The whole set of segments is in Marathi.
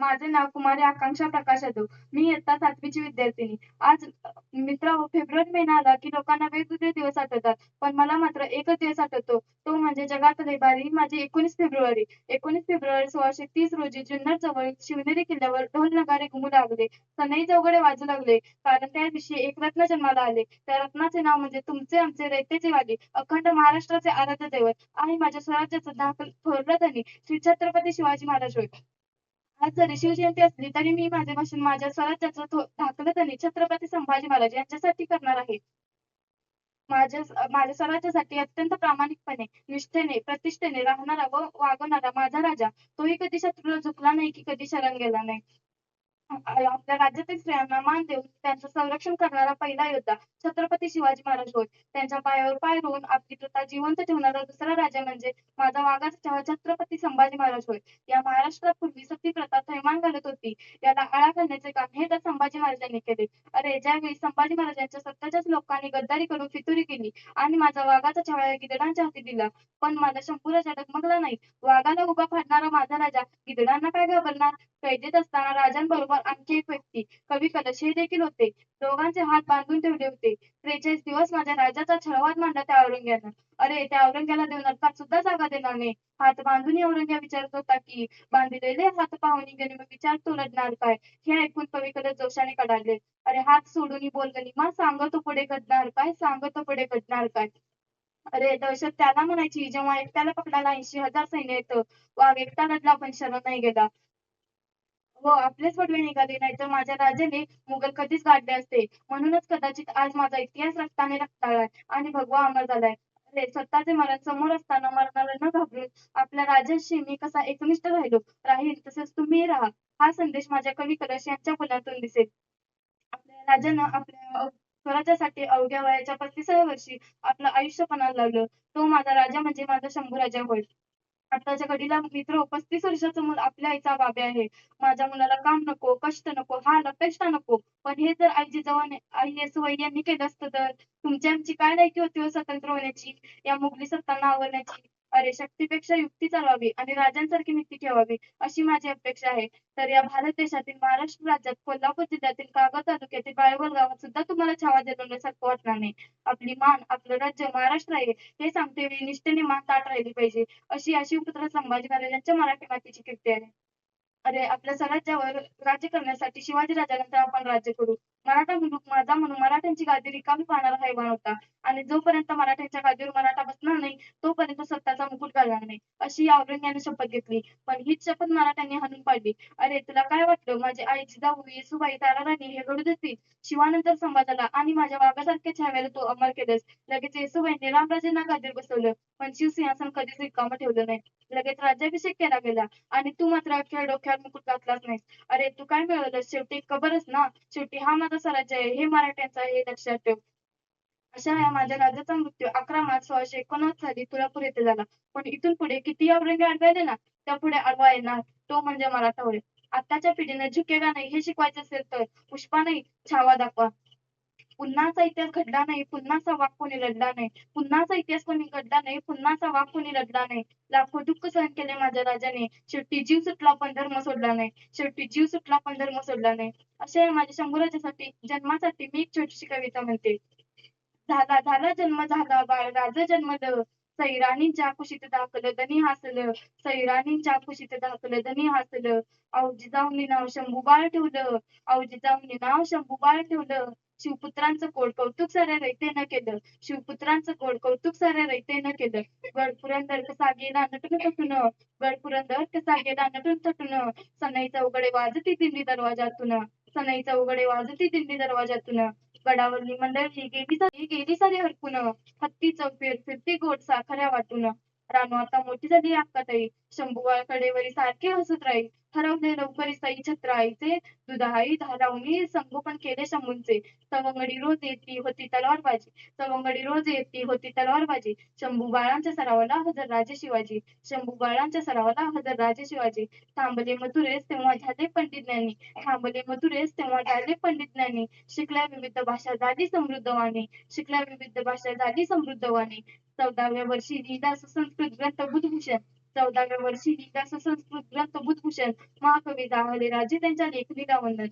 माझे नाव कुमारी आकांक्षा प्रकाश जाधव मी इयत्ता सातवीची विद्यार्थिनी. आज मित्र फेब्रुवारी महिना आला की लोकांना वेगवेगळे दिवस आठवतात. पण मला मात्र एकच दिवस आठवतो. तो म्हणजे जगातले बारी माझी एकोणीस फेब्रुवारी. एकोणीस फेब्रुवारी सोळाशे तीस रोजी जुन्नर जवळ शिवनेरी किल्ल्यावर ढोल नगारे घुमू लागले. सनई चौघडे वाजू लागले. कारण त्या दिवशी एक रत्न जन्माला आले. त्या रत्नाचे नाव म्हणजे तुमचे आमचे रयतेचे वाली अखंड महाराष्ट्राचे आराध्य दैवत. आणि माझ्या स्वराज्याचं दाखल थोरला धनी. श्री छत्रपती शिवाजी महाराज होय. आज जरी शिवजयंती असली तरी मी माझे भाषण माझ्या स्वराज्याचं थो- धनी छत्रपती संभाजी महाराज यांच्यासाठी करणार आहे. माझ्या माझ्या स्वराज्यासाठी अत्यंत प्रामाणिकपणे निष्ठेने प्रतिष्ठेने राहणारा व वागवणारा माझा राजा तोही कधी शत्रूला झुकला नाही की कधी शरण गेला नाही. आपल्या राज्यातील स्त्रियांना मान देऊन त्यांचं संरक्षण करणारा पहिला योद्धा छत्रपती शिवाजी महाराज होय. त्यांच्या पायावर पाय रोवून आपली प्रथा जिवंत ठेवणारा दुसरा राजा म्हणजे माझा वाघाचा चहा छत्रपती संभाजी महाराज होय. या महाराष्ट्रात पूर्वी सती प्रथा थैमान घालत होती. याला आळा घालण्याचे काम हे तर संभाजी महाराजांनी केले. अरे ज्यावेळी संभाजी महाराजांच्या स्वतःच्याच लोकांनी गद्दारी करून फितुरी केली आणि माझा वाघाचा छावा गिधडांच्या हाती दिला पण माझा शंभूराजा डगमगला नाही. वाघाला उभा फाडणारा माझा राजा गिधडांना काय घाबरणार? कैदेत असताना राजांबरोबर आणखी एक व्यक्ती कवी कलश हे देखील होते. दोघांचे हात बांधून ठेवले होते. त्रेचाळीस दिवस माझ्या राज्याचा छळवाद मांडला त्या औरंग्यानं. अरे त्या औरंग्याला देव नरकात सुद्धा जागा देणार नाही. हात बांधून औरंग्या विचारत होता की बांधलेले हात पाहुणी गेले मग विचार तो काय? हे ऐकून कवी कलश जोशाने कडाडले. अरे हात सोडून बोल गनिमा सांगतो पुढे घडणार काय? सांगतो पुढे घडणार काय? अरे दहशत त्याला म्हणायची. जेव्हा एकट्याला पकडायला ऐंशी हजार सैन्य येतं. वाघ एकटा लढला पण शरण नाही गेला. व आपलेच वडवे निघाले नाही तर माझ्या राजाने मुघल कधीच गाडले असते. म्हणूनच कदाचित आज माझा इतिहास रक्ताने रक्ताळाय आणि भगवा अमर झालाय. अरे स्वतःचे मरण समोर असताना मरणाला न घाबरून आपल्या राजाशी मी कसा एकनिष्ठ राहिलो? राहील तसेच तुम्ही राहा. हा संदेश माझ्या कवी कलश यांच्या मुलातून दिसेल. आपल्या राजानं आपल्या स्वराज्यासाठी अवघ्या वयाच्या पस्तीसाव्या वर्षी आपलं आयुष्य पणाला लावलं. तो माझा राजा म्हणजे माझा शंभू राजा होय. आताच्या घडीला मित्र पस्तीस वर्षाचं मुल आपल्या आईचा बाबे आहे. माझ्या मुलाला काम नको कष्ट नको हाल अपेष्टा नको. पण हे जर आई जिजाऊने आई येसुबाई यांनी केलं असतं तर? तुमची आमची काय लायकी होती हो स्वतंत्र होण्याची? या मुघली सत्तांना आवरण्याची? अरे शक्तीपेक्षा युक्ती चालवावी आणि राजांसारखी नीती ठेवावी अशी माझी अपेक्षा आहे. तर या भारत देशातील महाराष्ट्र राज्यात कोल्हापूर जिल्ह्यातील कागद तालुक्यातील बाळवल गावात सुद्धा तुम्हाला छावा देण्यासारखं वाटणार नाही. आपली मान आपलं राज्य महाराष्ट्र आहे हे सांगते वेळी निष्ठेने मान ताठ राहिली पाहिजे अशी या शिवपुत्र संभाजी महाराजांच्या मराठी मातीची कीर्ती आहे. अरे आपल्या स्वराज्यावर राज्य करण्यासाठी शिवाजी राजानंतर आपण राज्य करू. मराठा मुलूक माझा म्हणून मराठ्यांची गादी रिकामी पाहणारा हैवान होता. आणि जोपर्यंत मराठ्यांच्या गादीवर मराठा बसणार नाही तोपर्यंत सत्ताचा मुकुट घालणार नाही अशी या औरंग्याने शपथ घेतली. पण हीच शपथ मराठ्यांनी हाणून पाडली. अरे तुला काय वाटलं? माझी आई जिजाऊ येसुबाई ताराराणी हे घडू देतील? शिवानंतर संवादाला आणि माझ्या वाघासारख्या छाव्याला तू अमर केलंस. लगेच येसुबाईंनी रामराजेंना गादीवर बसवलं. पण शिवसिंहासन कधीच रिकामं ठेवलं नाही. लगेच राज्याभिषेक केला गेला. आणि तू मात्र अख्ख्या डोक्यावर मुकुट घातलाच नाहीस. अरे तू काय मिळवलं शेवटी कबरच ना? शेवटी हा माझा स्वराज्य आहे हे मराठ्यांचं आहे हे लक्षात ठेव. अशा या माझ्या राजाचा मृत्यू अकरा मार्च सोळाशे एकोणनव्वद साली तुळापूर येथे झाला. पण इथून पुढे किती औरंगे आढळले ना त्या पुढे आडवा येणार. तो म्हणजे मराठा होय. आताच्या पिढीने झुकेगा नाही हे शिकवायचे असेल तर पुष्पा नाही छावा दाखवा. पुन्हाचा इतिहास घडला नाही पुन्हाचा वाक कोणी लढला नाही पुन्हाचा इतिहास कोणी घडला नाही पुन्हाचा वाक कोणी लढला नाही. लाखो दुःख सहन केले माझ्या राजाने शेवटी जीव सुटला पण धर्म सोडला नाही शेवटी जीव सुटला पण धर्म सोडला नाही. अशा माझ्या शंभूराजासाठी जन्मासाठी मी एक छोटीशी कविता म्हणते. झाला झाला जन्म झाला बाळ राजा जन्मलं सैराणींच्या कुशीत दाखलं धनी हसलं. सैराणींच्या कुशीत दाखलं धनी हासलं. औजी जाऊनी नाव शंभू बाळ ठेवलं औजी जाऊनी नाव शंभू बाळ ठेवलं. शिवपुत्रांचं गोड कौतुक साऱ्या रयतेनं केलं शिवपुत्रांचं गोड कौतुक साऱ्या रयतेनं केलं गड पुरंदर सागे गेला नटून थटून गड पुरंदर कसा नटून थटून सनईचा उघडे वाजती दिंडी दरवाजातून. सनईचा उघडे वाजती दिंडी दरवाजातून. गडावरली मंडळी गेली सारी गेली सारी हरकून हत्ती चौफेर फिरती गोड साखऱ्या वाटून. रानू आता मोठी झाली अक्काताई. शंभूबाळ कडेवरी सारखे हसत राहील. हरवले लवकरी सई छत्राईचे दुधाई धारावणी संगोपन केले शंभूंचे. सवंगडी रोज येती होती तलवारबाजी. सवंगडी रोज येती होती तलवारबाजी. शंभू बाळांच्या सरावाला हजर राजे शिवाजी. शंभू बाळांच्या सरावाला हजर राजे शिवाजी. थांबले मथुरेस तेव्हा झाले पंडित ज्ञानी. थांबले मथुरेस तेव्हा झाले पंडित ज्ञानी. शिकल्या विविध भाषा झाली समृद्ध वाणी. शिकल्या विविध भाषा झाली समृद्ध वाणी. चौदाव्या वर्षी लिहिला सुसंस्कृत ग्रंथ बुधभूषण. चौदाव्या वर्षी निघास संस्कृत ग्रंथ बुधभूषण महाकवी दामले राजे त्यांच्या लेखणीला वंदन.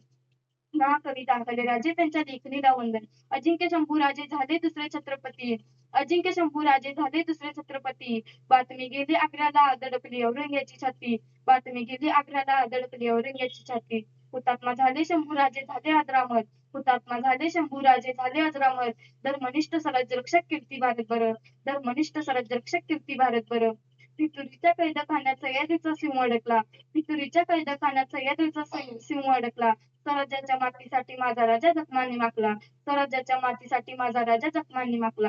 महाकवी दामले राजे त्यांच्या लेखणीला वंदन. अजिंक्य शंभूराजे झाले दुसरे छत्रपती. अजिंक्य शंभूराजे झाले दुसरे छत्रपती. बातमी गेली आग्र्याला दडपली औरंग्याची छाती. बातमी गेली आग्र्याला दडपली औरंग्याची छाती. हुतात्मा झाले शंभूराजे झाले अजरामर. हुतात्मा झाले शंभूराजे झाले अजरामर. धर्मनिष्ठ स्वराज्य रक्षक कीर्ती भारत बरं धर्मनिष्ठ स्वराज्य रक्षक कीर्ती भारत बरं पितुरीच्या कैदखान्यात सह्याद्रीचा सिंह अडकला. पितुरीच्या कैदखान्यात सह्याद्रीचा सिंह अडकला. स्वराज्याच्या मातीसाठी माझा राजा जखमांनी माखला. स्वराज्याच्या मातीसाठी माझा राजा जखमांनी माखला.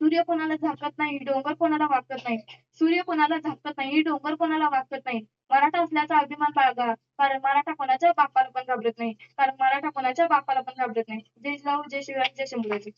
सूर्य कोणाला झाकत नाही डोंगर कोणाला वाकत नाही. सूर्य कोणाला झाकत नाही डोंगर कोणाला वाकत नाही. मराठा असल्याचा अभिमान बाळगा. कारण मराठा कोणाच्या बापाला पण घाबरत नाही. कारण मराठा कोणाच्या बापाला पण घाबरत नाही. जय जाऊ जय शिवराय जय शंभूराजे